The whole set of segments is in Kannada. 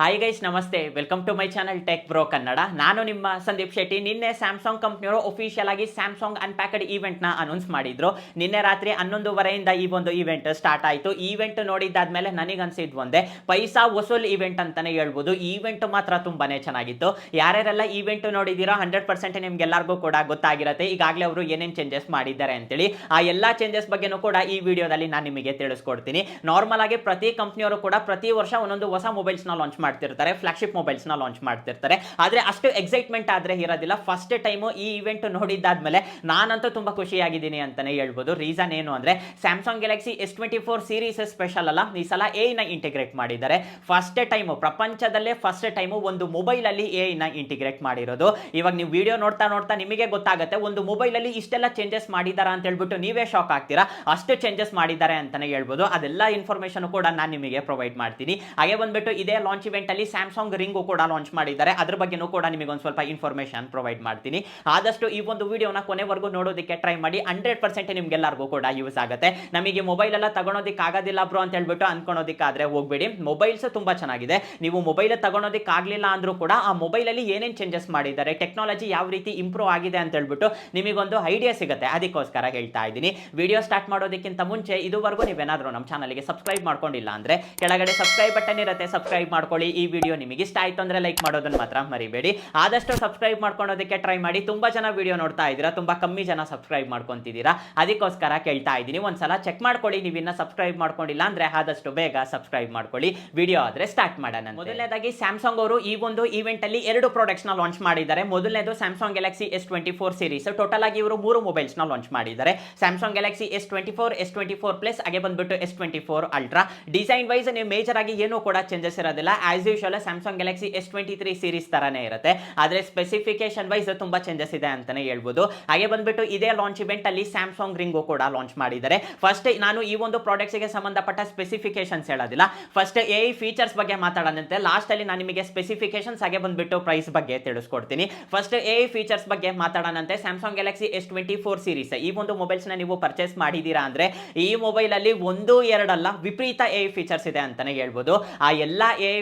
ಹಾಯ್ ಗೈಸ್ ನಮಸ್ತೆ. Welcome to my channel tech bro Kannada ನಾನು ನಿಮ್ಮ ಸಂದೀಪ್ ಶೆಟ್ಟಿ. ನಿನ್ನೆ ಸ್ಯಾಮ್ಸಂಗ್ ಕಂಪ್ನಿಯವರು ಒಫಿಷಿಯಲ್ ಆಗಿ ಸ್ಯಾಮ್ಸಂಗ್ ಅನ್ಪ್ಯಾಕಡ್ ಈವೆಂಟ್ನ ಅನೌನ್ಸ್ ಮಾಡಿದ್ರು. ನಿನ್ನೆ ರಾತ್ರಿ ಹನ್ನೊಂದುವರೆಯಿಂದ ಈ ಒಂದು ಈವೆಂಟ್ ಸ್ಟಾರ್ಟ್ ಆಯಿತು. ಈವೆಂಟ್ ನೋಡಿದ್ದಾದ್ಮೇಲೆ ನನಗೆ ಅನ್ಸಿದ್ದು ಒಂದೇ, ಪೈಸಾ ವಸೂಲ್ ಈವೆಂಟ್ ಅಂತಾನೆ ಹೇಳ್ಬೋದು. ಈವೆಂಟ್ ಮಾತ್ರ ತುಂಬಾನೇ ಚೆನ್ನಾಗಿತ್ತು. ಯಾರ್ಯಾರೆಲ್ಲ ಈವೆಂಟ್ ನೋಡಿದ್ದೀರಾ ಹಂಡ್ರೆಡ್ ಪರ್ಸೆಂಟ್ ನಿಮ್ಗೆಲ್ಲರಿಗೂ ಕೂಡ ಗೊತ್ತಾಗಿರುತ್ತೆ. ಈಗಾಗಲೇ ಅವರು ಏನೇನು ಚೇಂಜಸ್ ಮಾಡಿದ್ದಾರೆ ಅಂತೇಳಿ. ಆ ಎಲ್ಲ ಚೇಂಜಸ್ ಬಗ್ಗೆನೂ ಕೂಡ ಈ ವಿಡಿಯೋದಲ್ಲಿ ನಾನು ನಿಮಗೆ ತಿಳಿಸ್ಕೊಡ್ತೀನಿ. ನಾರ್ಮಲ್ ಆಗಿ ಪ್ರತಿ ಕಂಪ್ನಿಯವರು ಕೂಡ ಪ್ರತಿ ವರ್ಷ ಒಂದೊಂದು ಹೊಸ ಮೊಬೈಲ್ಸ್ನ ಲಾಂಚ್ ಮಾಡ್ತಿರ್ತಾರೆ ಫ್ಲಾಗ್ಶಿಪ್ ಮೊಬೈಲ್ಸ್ನ ಲಾಂಚ್ ಮಾಡ್ತಿರ್ತಾರೆ. ಆದರೆ ಅಷ್ಟು ಎಕ್ಸೈಟ್ಮೆಂಟ್ ಆದರೆ ಇರೋದಿಲ್ಲ. ಫಸ್ಟ್ ಟೈಮು ಈ ಇವೆಂಟ್ ನೋಡಿದ್ದಾದ್ಮೇಲೆ ನಾನಂತೂ ತುಂಬ ಖುಷಿಯಾಗಿದ್ದೀನಿ ಅಂತಾನೆ ಹೇಳ್ಬೋದು. ರೀಸನ್ ಏನು ಅಂದರೆ Samsung Galaxy S twenty four series special ಅಲ್ಲ, ಈ ಸಲ ಎ ನ ಇಂಟಿಗ್ರೇಟ್ ಮಾಡಿದ್ದಾರೆ. ಫಸ್ಟ್ ಟೈಮು ಪ್ರಪಂಚದಲ್ಲೇ ಫಸ್ಟ್ ಟೈಮು ಒಂದು ಮೊಬೈಲಲ್ಲಿ ಎ ನ ಇಂಟಿಗ್ರೇಟ್ ಮಾಡಿರೋದು. ಇವಾಗ ನೀವು ವಿಡಿಯೋ ನೋಡ್ತಾ ನೋಡ್ತಾ ನಿಮಗೆ ಗೊತ್ತಾಗುತ್ತೆ, ಒಂದು ಮೊಬೈಲಲ್ಲಿ ಇಷ್ಟೆಲ್ಲ ಚೇಂಜಸ್ ಮಾಡಿದಾರಾ ಅಂತ ಹೇಳ್ಬಿಟ್ಟು ನೀವೇ ಶಾಕ್ ಆಗ್ತೀರಾ? ಅಷ್ಟು ಚೇಂಜಸ್ ಮಾಡಿದ್ದಾರೆ ಅಂತಾನೆ ಹೇಳ್ಬೋದು. ಅದೆಲ್ಲ ಇನ್ಫಾರ್ಮೇಷನ್ ಕೂಡ ನಾನು ನಿಮಗೆ ಪ್ರೊವೈಡ್ ಮಾಡ್ತೀನಿ. ಹಾಗೆ ಬಂದ್ಬಿಟ್ಟು ಇದೇ ಲಾಂಚ್ ಅಲ್ಲಿ ಸ್ಯಾಮ್ಸಂಗ್ ರಿಂಗು ಕೂಡ ಲಾಂಚ್ ಮಾಡಿದ್ದಾರೆ. ಅದ್ರ ಬಗ್ಗೆನೂ ಕೂಡ ನಿಮಗೆ ಒಂದು ಸ್ವಲ್ಪ ಇನ್ಫಾರ್ಮೇಷನ್ ಪ್ರೊವೈಡ್ ಮಾಡ್ತೀನಿ. ಆದಷ್ಟು ಈ ಒಂದು ವಿಡಿಯೋನ ಕೊನೆವರೆಗೂ ನೋಡೋದಕ್ಕೆ ಟ್ರೈ ಮಾಡಿ. ಹಂಡ್ರೆಡ್ ಪರ್ಸೆಂಟ್ ನಿಮ್ಗೆಲ್ಲರಿಗೂ ಕೂಡ ಯೂಸ್ ಆಗುತ್ತೆ. ನಮಗೆ ಮೊಬೈಲ್ ಎಲ್ಲ ತಗೊಳೋದಕ್ಕೆ ಆಗೋದಿಲ್ಲ ಬ್ರೋ ಅಂತ ಹೇಳ್ಬಿಟ್ಟು ಅನ್ಕೊಳೋದಕ್ಕಾದ್ರೆ ಹೋಗ್ಬೇಡಿ. ಮೊಬೈಲ್ಸ್ ತುಂಬಾ ಚೆನ್ನಾಗಿದೆ. ನೀವು ಮೊಬೈಲ್ ತಗೊಳೋದಕ್ಕೆ ಆಗಲಿಲ್ಲ ಅಂದ್ರೂ ಕೂಡ ಆ ಮೊಬೈಲಲ್ಲಿ ಏನೇನು ಚೇಂಜಸ್ ಮಾಡಿದ್ದಾರೆ ಟೆಕ್ನಾಲಜಿ ಯಾವ ರೀತಿ ಇಂಪ್ರೂವ್ ಆಗಿದೆ ಅಂತ ಹೇಳ್ಬಿಟ್ಟು ನಿಮಗೊಂದು ಐಡಿಯಾ ಸಿಗುತ್ತೆ. ಅದಕ್ಕೋಸ್ಕರ ಹೇಳ್ತಾ ಇದ್ದೀನಿ. ವಿಡಿಯೋ ಸ್ಟಾರ್ಟ್ ಮಾಡೋದಕ್ಕಿಂತ ಮುಂಚೆ ಇದುವರೆಗೂ ನೀವೇನಾದರೂ ನಮ್ಮ ಚಾನಲ್ಗೆ ಸಬ್ಸ್ಕ್ರೈಬ್ ಮಾಡ್ಕೊಂಡಿಲ್ಲ ಅಂದ್ರೆ ಕೆಳಗಡೆ ಸಬ್ಸ್ಕ್ರೈಬ್ ಬಟನ್ ಇರುತ್ತೆ. ಸಬ್ಸ್ಕ್ರೈಬ್ ಮಾಡ್ಕೊಳ್ಳಿ. ಈ ವಿಡಿಯೋ ನಿಮಗೆ ಇಷ್ಟ ಆಯ್ತು ಅಂದ್ರೆ ಲೈಕ್ ಮಾಡೋದನ್ನ ಮಾತ್ರ ಮರಿಬೇಡಿ. ಆದಷ್ಟು ಸಬ್ಸ್ಕ್ರೈಬ್ ಮಾಡ್ಕೊಳೋದಕ್ಕೆ ಟ್ರೈ ಮಾಡಿ. ತುಂಬಾ ಜನ ವಿಡಿಯೋ ನೋಡ್ತಾ ಇದ್ದೀರಾ. ತುಂಬಾ ಕಮ್ಮಿ ಜನ ಸಬ್ಸ್ಕ್ರೈಬ್ ಮಾಡ್ಕೊಂತಿದ್ದೀರಾ. ಅದಕ್ಕೋಸ್ಕರ ಕೇಳ್ತಾ ಇದ್ದೀನಿ. ಒಂದ್ಸಲ ಚೆಕ್ ಮಾಡ್ಕೊಳ್ಳಿ. ನೀವು ಇನ್ನ ಸಬ್ಸ್ಕ್ರೈಬ್ ಮಾಡ್ಕೊಂಡಿಲ್ಲ ಅಂದ್ರೆ ಆದಷ್ಟು ಬೇಗ ಸಬ್ಸ್ಕ್ರೈಬ್ ಮಾಡ್ಕೊಳ್ಳಿ. ವಿಡಿಯೋ ಆದ್ರೆ ಸ್ಟಾರ್ಟ್ ಮಾಡೋಣ ಮೊದಲನೇದಾಗಿ ಸ್ಯಾಮ್ಸಂಗ್ ಅವರು ಈ ಒಂದು ಈವೆಂಟ್ ಅಲ್ಲಿ ಎರಡು ಪ್ರಾಡಕ್ಟ್ಸ್ನ ಲಾಂಚ್ ಮಾಡಿದ್ದಾರೆ. ಮೊದಲನೇದು Samsung Galaxy S twenty four series total ಆಗಿ ಇವರು ಮೂರು ಮೊಬೈಲ್ಸ್ನ ಲಾಂಚ್ ಮಾಡಿದ್ದಾರೆ. Samsung Galaxy S twenty four S twenty four plus ಹಾಗೆ ಬಂದ್ಬಿಟ್ಟು S twenty four ultra design wise ನೀವು ಮೇಜರ್ ಆಗಿ ಏನೂ ಕೂಡ ಚೇಂಜಸ್ ಇರೋದಿಲ್ಲ. As usual Samsung Galaxy S twenty three series ತರಾನೇ ಇರುತ್ತೆ. ಆದರೆ ಸ್ಪೆಸಿಫಿಕೇಶನ್ ವೈಸ್ ತುಂಬಾ ಚೇಂಜಸ್ ಇದೆ ಅಂತಾನೆ ಹೇಳ್ಬೋದು. ಹಾಗೆ ಬಂದ್ಬಿಟ್ಟು ಇದೇ ಲಾಂಚ್ ಇವೆಂಟ್ ಅಲ್ಲಿ ಸ್ಯಾಮ್ಸಂಗ್ ರಿಂಗು ಕೂಡ ಲಾಂಚ್ ಮಾಡಿದ್ದಾರೆ. ಫಸ್ಟ್ ನಾನು ಈ ಒಂದು ಪ್ರಾಡಕ್ಟ್ಸ್ಗೆ ಸಂಬಂಧಪಟ್ಟ ಸ್ಪೆಸಿಫಿಕೇಶನ್ಸ್ ಹೇಳೋದಿಲ್ಲ. ಫಸ್ಟ್ ಎ ಫೀಚರ್ಸ್ ಬಗ್ಗೆ ಮಾತಾಡೋದಂತೆ ಲಾಸ್ಟ್ ಅಲ್ಲಿ ನಾನು ನಿಮಗೆ ಸ್ಪೆಸಿಫಿಕೇಶನ್ಸ್ ಹಾಗೆ ಬಂದ್ಬಿಟ್ಟು ಪ್ರೈಸ್ ಬಗ್ಗೆ ತಿಳಿಸ್ಕೊಡ್ತೀನಿ. ಫಸ್ಟ್ ಎ ಫೀಚರ್ಸ್ ಬಗ್ಗೆ ಮಾತಾಡೋಣಂತೆ Samsung Galaxy S twenty four series ಈ ಒಂದು ಮೊಬೈಲ್ಸ್ನ ನೀವು ಪರ್ಚೇಸ್ ಮಾಡಿದ್ದೀರಾ ಅಂದ್ರೆ ಈ ಮೊಬೈಲ್ ಅಲ್ಲಿ ಒಂದು, ಎರಡಲ್ಲ ವಿಪರೀತ ಎ ಫೀಚರ್ಸ್ ಇದೆ ಅಂತಾನೆ ಹೇಳ್ಬೋದು. ಆ ಎಲ್ಲ ಎ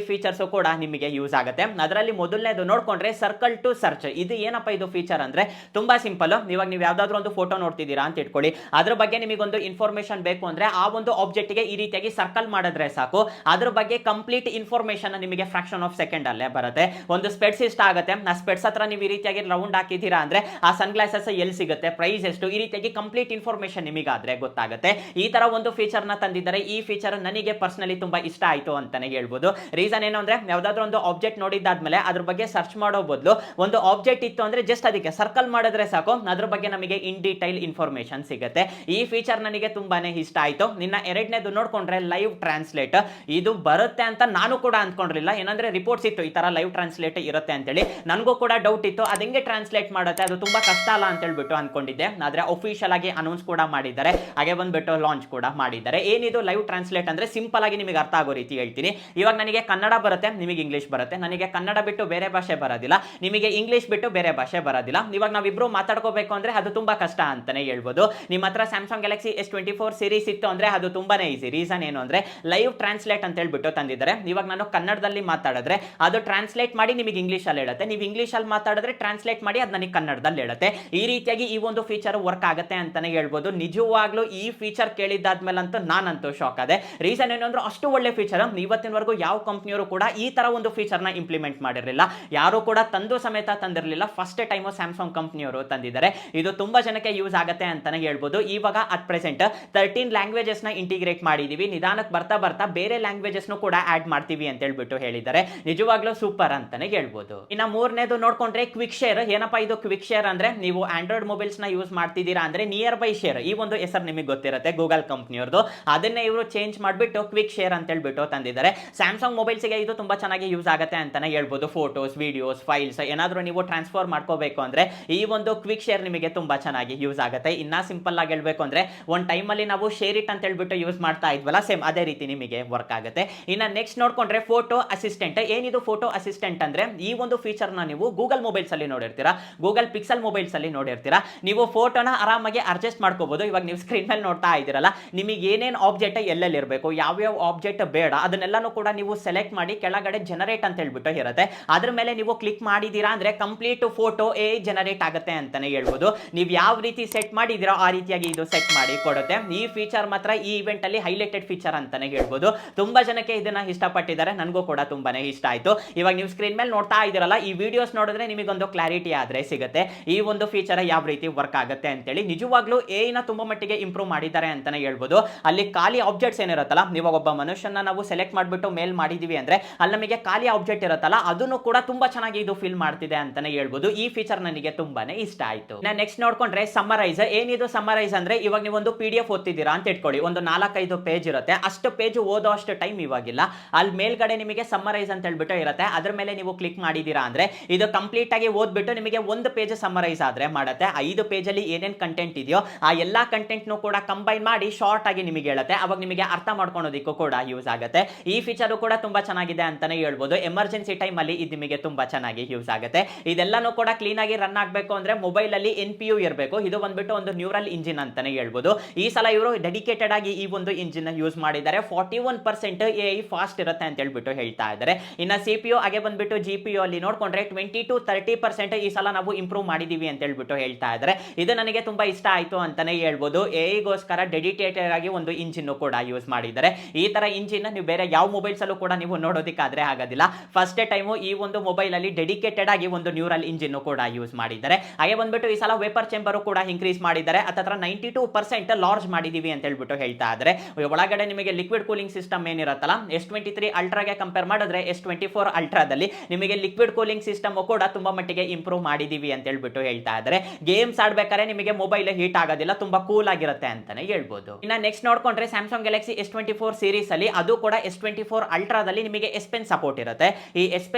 ಕೂಡ ನಿಮಗೆ ಯೂಸ್ ಆಗುತ್ತೆ. ಅದರಲ್ಲಿ ಮೊದಲನೇದು ನೋಡ್ಕೊಂಡ್ರೆ ಸರ್ಕಲ್ ಟು ಸರ್ಚ್ ಇದು ಏನಪ್ಪ ಇದು ಫೀಚರ್ ಅಂದ್ರೆ? ತುಂಬಾ ಸಿಂಪಲ್ ಇವಾಗ ನೀವು ಯಾವ್ದಾದ್ರು ಒಂದು ಫೋಟೋ ನೋಡ್ತಿದ್ದೀರಾ ಅಂತ ಇಟ್ಕೊಳ್ಳಿ. ಅದ್ರ ಬಗ್ಗೆ ನಿಮಗೊಂದು ಇನ್ಫಾರ್ಮೇಷನ್ ಬೇಕು ಅಂದ್ರೆ ಆ ಒಂದು ಆಬ್ಜೆಕ್ಟ್ಗೆ ಈ ರೀತಿಯಾಗಿ ಸರ್ಕಲ್ ಮಾಡಿದ್ರೆ ಸಾಕು. ಅದ್ರ ಬಗ್ಗೆ ಕಂಪ್ಲೀಟ್ ಇನ್ಫಾರ್ಮೇಷನ್ ನಿಮಗೆ ಫ್ರಾಕ್ಷನ್ ಆಫ್ ಸೆಕೆಂಡ್ ಅಲ್ಲೇ ಬರುತ್ತೆ. ಒಂದು ಸ್ಪೆಡ್ಸ್ ಇಷ್ಟ ಆಗುತ್ತೆ. ಆ ಸ್ಪೆಡ್ಸ್ ಹತ್ರ ನೀವು ಈ ರೀತಿಯಾಗಿ ರೌಂಡ್ ಹಾಕಿದ್ದೀರಾ ಅಂದ್ರೆ ಆ ಸನ್ ಗ್ಲಾಸಸ್ ಎಲ್ಲಿ ಸಿಗುತ್ತೆ? ಪ್ರೈಸ್ ಎಷ್ಟು? ಈ ರೀತಿಯಾಗಿ ಕಂಪ್ಲೀಟ್ ಇನ್ಫಾರ್ಮೇಶನ್ ನಿಮಗಾದ್ರೆ ಗೊತ್ತಾಗುತ್ತೆ. ಈ ತರ ಒಂದು ಫೀಚರ್ನ ತಂದಿದ್ದಾರೆ ಈ ಫೀಚರ್ ನನಗೆ ಪರ್ಸನಲಿ ತುಂಬಾ ಇಷ್ಟ ಆಯ್ತು ಅಂತಾನೆ ಹೇಳ್ಬೋದು. ರೀಸನ್ ಏನು ಅಂದ್ರೆ ಯಾವ್ದಾದ್ರು ಒಂದು ಆಬ್ಜೆಕ್ಟ್ ನೋಡಿದ್ದಾದ್ಮೇಲೆ ಅದ್ರ ಬಗ್ಗೆ ಸರ್ಚ್ ಮಾಡೋ ಬದಲು ಒಂದು ಆಬ್ಜೆಕ್ಟ್ ಇತ್ತು ಅಂದ್ರೆ ಜಸ್ಟ್ ಅದಕ್ಕೆ ಸರ್ಕಲ್ ಮಾಡಿದ್ರೆ ಸಾಕು. ಅದ್ರ ಬಗ್ಗೆ ನಮಗೆ ಇನ್ ಡೀಟೈಲ್ ಇನ್ಫಾರ್ಮೇಶನ್ ಸಿಗುತ್ತೆ. ಈ ಫೀಚರ್ ನನಗೆ ತುಂಬಾನೇ ಇಷ್ಟ ಆಯ್ತು. ನಿನ್ನ ಎರಡನೇದು ನೋಡ್ಕೊಂಡ್ರೆ ಲೈವ್ ಟ್ರಾನ್ಸ್ಲೇಟ್ ಇದು ಬರುತ್ತೆ ಅಂತ ನಾನು ಕೂಡ ಅಂದ್ಕೊಂಡಿಲ್ಲ ಏನಂದ್ರೆ ರಿಪೋರ್ಟ್ಸ್ ಇತ್ತು, ಈ ತರ ಲೈವ್ ಟ್ರಾನ್ಸ್ಲೇಟ್ ಇರುತ್ತೆ ಅಂತೇಳಿ. ನನಗೂ ಕೂಡ ಡೌಟ್ ಇತ್ತು. ಅದು ಹೆಂಗೆ ಟ್ರಾನ್ಸ್ಲೇಟ್ ಮಾಡುತ್ತೆ? ಅದು ತುಂಬಾ ಕಷ್ಟ ಅಲ್ಲ ಅಂತ ಹೇಳ್ಬಿಟ್ಟು ಅನ್ಕೊಂಡಿದ್ದೆ. ಆದ್ರೆ ಅಫಿಷಿಯಲ್ ಆಗಿ ಅನೌನ್ಸ್ ಕೂಡ ಮಾಡಿದ್ದಾರೆ. ಹಾಗೆ ಬಂದ್ಬಿಟ್ಟು ಲಾಂಚ್ ಕೂಡ ಮಾಡಿದ್ದಾರೆ. ಏನಿದು ಲೈವ್ ಟ್ರಾನ್ಸ್ಲೇಟ್ ಅಂದ್ರೆ ಸಿಂಪಲ್ ಆಗಿ ನಿಮಗೆ ಅರ್ಥ ಆಗೋ ರೀತಿ ಹೇಳ್ತೀನಿ. ಇವಾಗ ನನಗೆ ಕನ್ನಡ ಬರುತ್ತೆ, ನಿಮಗೆ ಇಂಗ್ಲಿಷ್ ಬರುತ್ತೆ. ನನಗೆ ಕನ್ನಡ ಬಿಟ್ಟು ಬೇರೆ ಭಾಷೆ ಬರೋದಿಲ್ಲ. ನಿಮಗೆ ಇಂಗ್ಲಿಷ್ ಬಿಟ್ಟು ಬೇರೆ ಭಾಷೆ ಬರೋದಿಲ್ಲ. ಇವಾಗ ನಾವಿಬ್ರು ಮಾತಾಡ್ಕೋಬೇಕು ಅಂದ್ರೆ ಅದು ತುಂಬಾ ಕಷ್ಟ ಅಂತಾನೆ ಹೇಳ್ಬೋದು. ನಿಮ್ಮ ಹತ್ರ Samsung Galaxy S twenty four series ಇತ್ತು ಅಂದ್ರೆ ಅದು ತುಂಬಾ ಈಸಿ ರೀಸನ್ ಏನು ಅಂದ್ರೆ ಲೈವ್ ಟ್ರಾನ್ಸ್ಲೇಟ್ ಅಂತ ಹೇಳ್ಬಿಟ್ಟು ತಂದಿದ್ದಾರೆ. ಇವಾಗ ನಾನು ಕನ್ನಡದಲ್ಲಿ ಮಾತಾಡಿದ್ರೆ ಅದು ಟ್ರಾನ್ಸ್ಲೇಟ್ ಮಾಡಿ ನಿಮಗೆ ಇಂಗ್ಲಿಷ್ ಅಲ್ಲಿ ಹೇಳುತ್ತೆ. ನೀವು ಇಂಗ್ಲಿಷ್ ಅಲ್ಲಿ ಮಾತಾಡಿದ್ರೆ ಟ್ರಾನ್ಸ್ಲೇಟ್ ಮಾಡಿ ಅದು ನನಗೆ ಕನ್ನಡದಲ್ಲಿ ಹೇಳುತ್ತೆ. ಈ ರೀತಿಯಾಗಿ ಈ ಒಂದು ಫೀಚರ್ ವರ್ಕ್ ಆಗುತ್ತೆ ಅಂತಾನೆ ಹೇಳ್ಬೋದು. ನಿಜವಾಗ್ಲೂ ಈ ಫೀಚರ್ ಕೇಳಿದ್ದಾದ್ಮೇಲೆ ಅಂತೂ ನಾನಂತೂ ಶಾಕ್ ಅದೇ ರೀಸನ್ ಏನು ಅಂದ್ರೆ ಅಷ್ಟು ಒಳ್ಳೆ ಫೀಚರ್ ಇವತ್ತಿನವರೆಗೂ ಯಾವ ಕಂಪ್ನಿಯವರು ಕೂಡ ಈ ತರ ಒಂದು ಫೀಚರ್ನ ಇಂಪ್ಲಿಮೆಂಟ್ ಮಾಡಿರಲಿಲ್ಲ. ಯಾರು ಕೂಡ ತಂದು ಸಮೇತ ತಂದಿರಲಿಲ್ಲ. ಫಸ್ಟ್ ಟೈಮು ಸ್ಯಾಮ್ಸಂಗ್ ಕಂಪ್ನಿಯವರು ತಂದಿದ್ದಾರೆ. ಇದು ತುಂಬಾ ಜನಕ್ಕೆ ಯೂಸ್ ಆಗುತ್ತೆ ಅಂತಾನೆ ಹೇಳ್ಬೋದು. ಇವಾಗ ಅಟ್ ಪ್ರೆಸೆಂಟ್ ತರ್ಟೀನ್ ಲ್ಯಾಂಗ್ವೇಜಸ್ನ ಇಂಟಿಗ್ರೇಟ್ ಮಾಡಿದೀವಿ. ನಿಧಾನಕ್ಕೆ ಬರ್ತಾ ಬರ್ತಾ ಬೇರೆ ಲ್ಯಾಂಗ್ವೇಜಸ್ ಕೂಡ ಆಡ್ ಮಾಡ್ತೀವಿ ಅಂತ ಹೇಳ್ಬಿಟ್ಟು ಹೇಳಿದ್ದಾರೆ. ನಿಜವಾಗ್ಲೂ ಸೂಪರ್ ಅಂತಾನೆ ಹೇಳ್ಬೋದು. ಇನ್ನ ಮೂರನೇದು ನೋಡ್ಕೊಂಡ್ರೆ ಕ್ವಿಕ್ ಶೇರ್ ಏನಪ್ಪಾ ಇದು ಕ್ವಿಕ್ ಶೇರ್ ಅಂದ್ರೆ? ನೀವು ಆಂಡ್ರಾಯ್ಡ್ ಮೊಬೈಲ್ಸ್ನ ಯೂಸ್ ಮಾಡ್ತಿದ್ದೀರಾ ಅಂದ್ರೆ ನಿಯರ್ ಬೈ ಶೇರ್ ಈ ಒಂದು ಹೆಸರು ನಿಮಗೆ ಗೊತ್ತಿರುತ್ತೆ ಗೂಗಲ್ ಕಂಪ್ನಿಯವ್ರದ್ದು ಅದನ್ನೇ ಇವರು ಚೇಂಜ್ ಮಾಡಿಬಿಟ್ಟು ಕ್ವಿಕ್ ಶೇರ್ ಅಂತ ಹೇಳ್ಬಿಟ್ಟು ತಂದಿದ್ದಾರೆ. ಸ್ಯಾಮ್ಸಂಗ್ ಮೊಬೈಲ್ಸ್ಗೆ ಇದು ತುಂಬಾ ಚೆನ್ನಾಗಿ ಯೂಸ್ ಆಗುತ್ತೆ ಅಂತಾನೆ ಹೇಳ್ಬೋದು. ಫೋಟೋಸ್ ವಿಡಿಯೋಸ್ ಫೈಲ್ಸ್ ಏನಾದರೂ ನೀವು ಟ್ರಾನ್ಸ್ಫರ್ ಮಾಡ್ಕೋಬೇಕು ಅಂದ್ರೆ ಈ ಒಂದು ಕ್ವಿಕ್ ಶೇರ್ ನಿಮಗೆ ತುಂಬಾ ಚೆನ್ನಾಗಿ ಯೂಸ್ ಆಗುತ್ತೆ. ಇನ್ನ ಸಿಂಪಲ್ ಆಗಿ ಹೇಳಬೇಕು ಅಂದ್ರೆ ಒಂದು ಟೈಮಲ್ಲಿ ನಾವು ಶೇರ್ ಇಟ್ ಅಂತ ಹೇಳ್ಬಿಟ್ಟು ಯೂಸ್ ಮಾಡ್ತಾ ಇದ್ವಲ್ಲ ಸೇಮ್ ಅದೇ ರೀತಿ ನಿಮಗೆ ವರ್ಕ್ ಆಗುತ್ತೆ. ಇನ್ನ ನೆಕ್ಸ್ಟ್ ನೋಡಿಕೊಂಡ್ರೆ ಫೋಟೋ ಅಸಿಸ್ಟೆಂಟ್ ಏನಿದು ಫೋಟೋ ಅಸಿಸ್ಟೆಂಟ್ ಅಂದ್ರೆ ಈ ಒಂದು ಫೀಚರ್ನ ನೀವು ಗೂಗಲ್ ಮೊಬೈಲ್ಸ್ ಅಲ್ಲಿ ನೋಡಿರ್ತೀರಾ? ಗೂಗಲ್ ಪಿಕ್ಸೆಲ್ ಮೊಬೈಲ್ಸ್ ಅಲ್ಲಿ ನೋಡಿರ್ತೀರಾ? ನೀವು ಫೋಟೋನ ಆರಾಮಾಗಿ ಅಡ್ಜಸ್ಟ್ ಮಾಡ್ಕೋಬೋದು. ಇವಾಗ ನೀವು ಸ್ಕ್ರೀನ್ ಮೇಲೆ ನೋಡ್ತಾ ಇದ್ದೀರಲ್ಲ, ನಿಮಗೆ ಏನೇನು ಆಬ್ಜೆಕ್ಟ್ ಎಲ್ಲೆಲ್ಲಿರಬೇಕು, ಯಾವ್ಯಾವ ಆಬ್ಜೆಕ್ಟ್ ಬೇಡ, ಅದನ್ನೆಲ್ಲನೂ ಕೂಡ ನೀವು ಸೆಲೆಕ್ಟ್ ಮಾಡಿ ಮಾಡಿ ಕೆಳಗಡೆ ಜನರೇಟ್ ಅಂತ ಹೇಳ್ಬಿಟ್ಟು ಇರುತ್ತೆ. ಅದ್ರ ಮೇಲೆ ನೀವು ಕ್ಲಿಕ್ ಮಾಡಿದೀರಾ ಅಂದ್ರೆ ಕಂಪ್ಲೀಟ್ ಫೋಟೋ ಎ ಜನರೇಟ್ ಆಗುತ್ತೆ ಅಂತಾನೆ ಹೇಳ್ಬೋದು. ನೀವು ಯಾವ ರೀತಿ ಸೆಟ್ ಮಾಡಿದಿರೋ ಆ ರೀತಿಯಾಗಿ ಇದು ಸೆಟ್ ಮಾಡಿ ಕೊಡುತ್ತೆ. ಈ ಫೀಚರ್ ಮಾತ್ರ ಈ ಇವೆಂಟ್ ಅಲ್ಲಿ ಹೈಲೈಟೆಡ್ ಫೀಚರ್ ಅಂತಾನೆ ಹೇಳ್ಬೋದು. ತುಂಬಾ ಜನಕ್ಕೆ ಇದನ್ನ ಇಷ್ಟಪಟ್ಟಿದ್ದಾರೆ. ನನಗೂ ಕೂಡ ತುಂಬಾನೇ ಇಷ್ಟ ಆಯ್ತು. ಇವಾಗ ನೀವು ಸ್ಕ್ರೀನ್ ಮೇಲೆ ನೋಡ್ತಾ ಇದ್ದೀರಲ್ಲ, ಈ ವಿಡಿಯೋಸ್ ನೋಡಿದ್ರೆ ನಿಮಗೊಂದು ಕ್ಲಾರಿಟಿ ಆದ್ರೆ ಸಿಗುತ್ತೆ. ಈ ಒಂದು ಫೀಚರ್ ಯಾವ ರೀತಿ ವರ್ಕ್ ಆಗುತ್ತೆ ಅಂತೇಳಿ ನಿಜವಾಗ್ಲೂ ಎ ನ ತುಂಬಾ ಮಟ್ಟಿಗೆ ಇಂಪ್ರೂವ್ ಮಾಡಿದ್ದಾರೆ ಅಂತಾನೆ ಹೇಳ್ಬೋದು. ಅಲ್ಲಿ ಖಾಲಿ ಆಬ್ಜೆಕ್ಟ್ಸ್ ಏನಿರುತ್ತಲ್ಲ ನೀವು ಒಬ್ಬ ಮನುಷ್ಯನ ನಾವು ಸೆಲೆಕ್ಟ್ ಮಾಡಿಬಿಟ್ಟು ಮೇಲ್ ಮಾಡಿದೀವಿ ಅಂದ್ರೆ ಅಲ್ಲಿ ನಮಗೆ ಖಾಲಿ ಆಬ್ಜೆಕ್ಟ್ ಇರುತ್ತಲ್ಲ, ಅದನ್ನು ಕೂಡ ತುಂಬಾ ಚೆನ್ನಾಗಿ ಇದು ಫಿಲ್ ಮಾಡ್ತಿದೆ ಅಂತಾನೆ ಹೇಳ್ಬೋದು. ಈ ಫೀಚರ್ ನನಗೆ ತುಂಬಾನೇ ಇಷ್ಟ ಆಯ್ತು. ನಾನು ನೆಕ್ಸ್ಟ್ ನೋಡ್ಕೊಂಡ್ರೆ ಸಮರೈಸ್ ಏನಿದು ಸಮರೈಸ್ ಅಂದ್ರೆ ಇವಾಗ ನೀವು ಒಂದು ಪಿ ಡಿ ಎಫ್ ಓದ್ತಿದ್ದೀರಾ ಅಂತ ಇಟ್ಕೊಳ್ಳಿ. ಒಂದು ನಾಲ್ಕೈದು ಪೇಜ್ ಇರುತ್ತೆ. ಅಷ್ಟು ಪೇಜ್ ಓದೋ ಅಷ್ಟು ಟೈಮ್ ಇವಾಗಿಲ್ಲ. ಅಲ್ಲಿ ಮೇಲ್ಗಡೆ ನಿಮಗೆ ಸಮರೈಸ್ ಅಂತ ಹೇಳ್ಬಿಟ್ಟು ಇರುತ್ತೆ. ಅದ್ರ ಮೇಲೆ ನೀವು ಕ್ಲಿಕ್ ಮಾಡಿದೀರಾ ಅಂದ್ರೆ ಇದು ಕಂಪ್ಲೀಟ್ ಆಗಿ ಓದ್ಬಿಟ್ಟು ನಿಮಗೆ ಒಂದು ಪೇಜ್ ಸಮರೈಸ್ ಆದ್ರೆ ಮಾಡುತ್ತೆ. ಐದು ಪೇಜ್ ಅಲ್ಲಿ ಏನೇನ್ ಕಂಟೆಂಟ್ ಇದೆಯೋ ಆ ಎಲ್ಲಾ ಕಂಟೆಂಟ್ ನು ಕೂಡ ಕಂಬೈನ್ ಮಾಡಿ ಶಾರ್ಟ್ ಆಗಿ ನಿಮಗೆ ಹೇಳುತ್ತೆ. ಅವಾಗ ನಿಮಗೆ ಅರ್ಥ ಮಾಡ್ಕೊಳೋದಿಕ್ಕೂ ಕೂಡ ಯೂಸ್ ಆಗುತ್ತೆ. ಈ ಫೀಚರ್ ಕೂಡ ತುಂಬಾ ಚೆನ್ನಾಗಿದೆ ಅಂತಾನೆ ಹೇಳ್ಬೋದು. ಎಮರ್ಜೆನ್ಸಿ ಅಲ್ಲಿ ಇದು ನಿಮಗೆ ತುಂಬಾ ಚೆನ್ನಾಗಿ ಯೂಸ್ ಆಗುತ್ತೆ. ಇದೆಲ್ಲಾನು ಕೂಡ ಕ್ಲೀನ್ ಆಗಿ ರನ್ ಆಗಬೇಕು ಅಂದ್ರೆ ಮೊಬೈಲ್ ಅಲ್ಲಿ ಎನ್ ಪಿ ಯು ಇರಬೇಕು. ಇದು ಬಂದ್ಬಿಟ್ಟು ಒಂದು ನ್ಯೂರಲ್ ಇಂಜಿನ್ ಅಂತಾನೆ ಹೇಳ್ಬೋದು. ಈ ಸಲ ಇವರು ಡೆಡಿಕೇಟೆಡ್ ಆಗಿ ಈ ಒಂದು ಇಂಜಿನ್ ಯೂಸ್ ಮಾಡಿದ್ದಾರೆ. Forty one percent A I fast ಇರುತ್ತೆ ಅಂತ ಹೇಳ್ಬಿಟ್ಟು ಹೇಳ್ತಾ ಇದ್ದಾರೆ. ಇನ್ನ ಸಿ ಪಿ ಯು ಹಾಗೆ ಬಂದ್ಬಿಟ್ಟು ಜಿ ಪಿ ಯು ಅಲ್ಲಿ ನೋಡ್ಕೊಂಡ್ರೆ ಟ್ವೆಂಟಿ ಟು ತರ್ಟಿ ಪರ್ಸೆಂಟ್ ಈ ಸಲ ನಾವು ಇಂಪ್ರೂವ್ ಮಾಡಿದೀವಿ ಅಂತ ಹೇಳ್ಬಿಟ್ಟು ಹೇಳ್ತಾ ಇದ್ದಾರೆ. ಇದು ನನಗೆ ತುಂಬಾ ಇಷ್ಟ ಆಯ್ತು ಅಂತಾನೆ ಹೇಳ್ಬೋದು. ಎ ಐಗೋಸ್ಕರ ಡೆಡಿಕೇಟೆಡ್ ಆಗಿ ಒಂದು ಇಂಜಿನ್ ಕೂಡ ಯೂಸ್ ಮಾಡಿದ್ದಾರೆ. ಈ ತರ ಇಂಜಿನ್ ನೀವು ಬೇರೆ ಯಾವ ಮೊಬೈಲ್ಸ್ ಅಲ್ಲೂ ಕೂಡ ನೀವು ನೋಡೋದಕ್ಕಾದ್ರೆ ಆಗೋದಿಲ್ಲ. ಫಸ್ಟ್ ಟೈಮು ಈ ಒಂದು ಮೊಬೈಲ್ ಅಲ್ಲಿ ಡೆಡಿಕೇಟೆಡ್ ಆಗಿ ಒಂದು ನ್ಯೂರಲ್ ಇಂಜಿನ್ ಕೂಡ ಯೂಸ್ ಮಾಡಿದ್ದಾರೆ. ಹಾಗೆ ಬಂದ್ಬಿಟ್ಟು ಈ ಸಲ ವೇಪರ್ ಚೇಂಬರ್ ಕೂಡ ಇನ್ಕ್ರೀಸ್ ಮಾಡಿದ್ದಾರೆ. ಹತ್ರ ನೈಂಟಿ ಟೂ ಪರ್ಸೆಂಟ್ ಲಾರ್ಜ್ ಮಾಡಿದೀವಿ ಅಂತ ಹೇಳ್ಬಿಟ್ಟು ಹೇಳ್ತಾ ಇದ್ರೆ ಒಳಗಡೆ ನಿಮಗೆ ಲಿಕ್ವಿಡ್ ಕೂಲಿಂಗ್ ಸಿಸ್ಟಮ್ ಏನಿರುತ್ತಲ್ಲ ಎಸ್ ಟ್ವೆಂಟಿ ತ್ರೀ ಅಲ್ಟ್ರಾಗೆ ಕಂಪೇರ್ ಮಾಡಿದ್ರೆ ಎಸ್ ಟ್ವೆಂಟಿ ಫೋರ್ ಅಲ್ಟ್ರಾದಲ್ಲಿ ನಿಮಗೆ ಲಿಕ್ವಿಡ್ ಕೂಲಿಂಗ್ ಸಿಸ್ಟಮ್ ಕೂಡ ತುಂಬಾ ಮಟ್ಟಿಗೆ ಇಂಪ್ರೂವ್ ಮಾಡಿದೀವಿ ಅಂತ ಹೇಳ್ಬಿಟ್ಟು ಹೇಳ್ತಾ ಇದ್ದಾರೆ. ಗೇಮ್ಸ್ ಆಡ್ಬೇಕಾದ್ರೆ ನಿಮಗೆ ಮೊಬೈಲ್ ಹೀಟ್ ಆಗೋದಿಲ್ಲ, ತುಂಬಾ ಕೂಲ್ ಆಗಿರುತ್ತೆ ಅಂತಾನೆ ಹೇಳ್ಬೋದು. ಇನ್ನ ನೆಕ್ಸ್ಟ್ ನೋಡ್ಕೊಂಡ್ರೆ Samsung Galaxy S twenty four series ಅಲ್ಲಿ, ಅದು ಕೂಡ ಎಸ್ ಟ್ವೆಂಟಿ ಫೋರ್ ಅಲ್ಟ್ರಾದಲ್ಲಿ ಎಸ್ ಪೆನ್ ಸಪೋರ್ಟ್ ಇರುತ್ತೆ. ಈ ಎಸ್